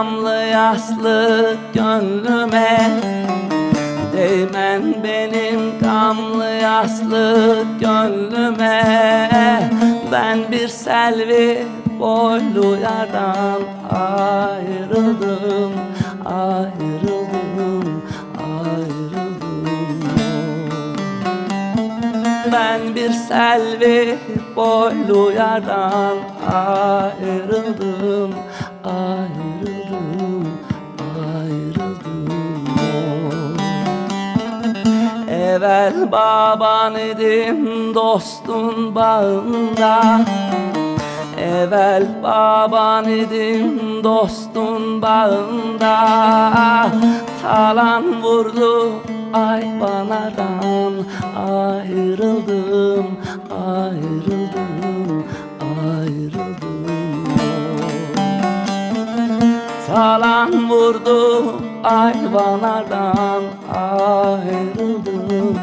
damlı yaslı gönlüme Değmen benim damlı yaslı gönlüme Ben bir selvi boylu yardan ayrıldım Ayrıldım, ayrıldım. Ben bir selvi boylu yardan ayrıldım Ayrıldım. Evvel baban idim dostun bağında. Evvel baban idim dostun bağında. Talan vurdu ayvanadan Ayrıldım, ayrıldım, ayrıldım. Talan vurdu Ayrıldım, ayrıldım,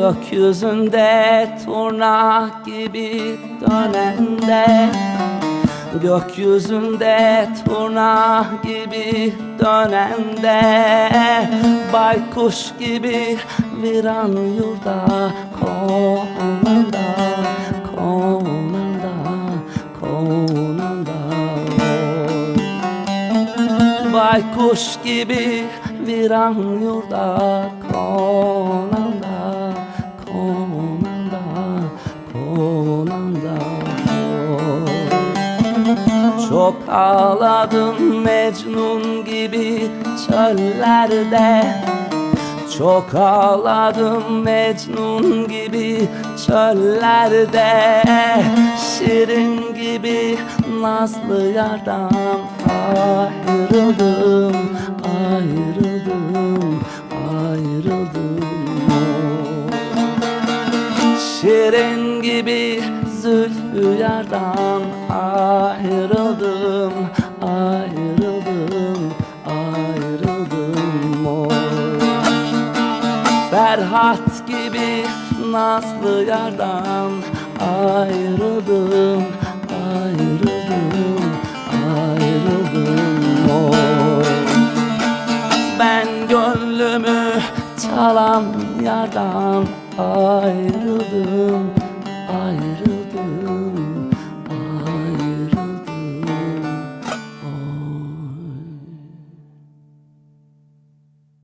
Gökyüzünde turna gibi dönende Gökyüzünde turna gibi dönende Baykuş gibi viran yurda konanda Konanda, konanda Baykuş gibi viran yurda konanda Çok ağladım Mecnun gibi çöllerde. Çok ağladım Mecnun gibi çöllerde. Şirin gibi nazlı yardan ayrıldım Ayrıldım, ayrıldım. Şirin gibi zülfü yardan ayrıldım Ferhat gibi nazlı yardan ayrıldım, ayrıldım, ayrıldım oy. Ben gönlümü çalan yardan ayrıldım, ayrıldım.